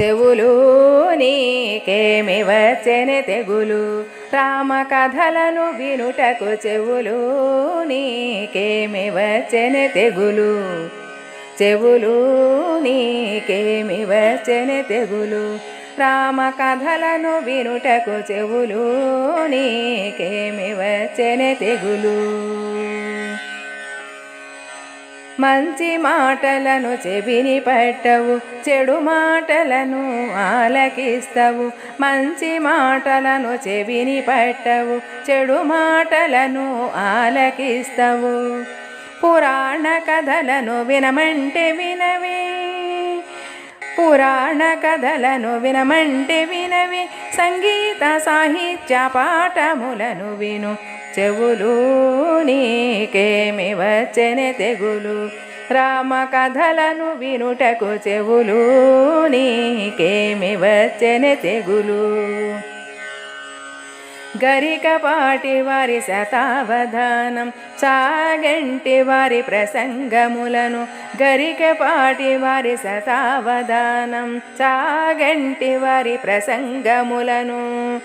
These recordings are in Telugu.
చెవులు నీకేమి వచ్చెని తెగులు. రామ కథలను వినుటకు చెవులు నీకేమి వచ్చెని తెగులు. చెవులు నీకేమి వచ్చెని తెగులు. రామ కథలను వినుటకు చెవులు నీకేమి వచ్చెని తెగులు. మంచి మాటలను చెవిని పట్టవు చెడు మాటలను ఆలకిస్తావు. మంచి మాటలను చెవిని పట్టవు చెడు మాటలను ఆలకిస్తావు. పురాణ కథలను వినమంటే విన పురాణ కథలను వినమంటే వినవి సంగీత సాహిత్య పాఠములను విను. చెవులు నీకేమి వచ్చెని తెగులు? రామ కథలను వినుటకు చెవులు నీకేమి వచ్చెని తెగులు? గరికపాటి వారి శతావధానం సాగంటి వారి ప్రసంగములను గరికపాటి వారి శతావధానం సాగంటి వారి ప్రసంగములను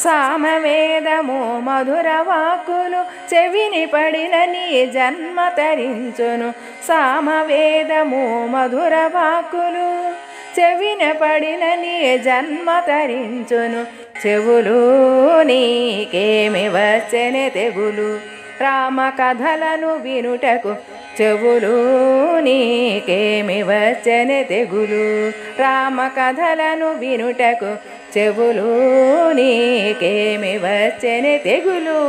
సామవేదము మధుర వాకులు చెవిని పడిన నీ జన్మ తరించును. సామవేదము మధుర వాకులు చెవిన పడిన నీ జన్మ తరించును. చెవులు నీకేమి వచ్చెని తెగులు. రామ కథలను వినుటకు చెవులు నీకేమి వచ్చెని తెగులు. రామ కథలను వినుటకు చెవులు నీకేమి వచ్చెని తెగులు.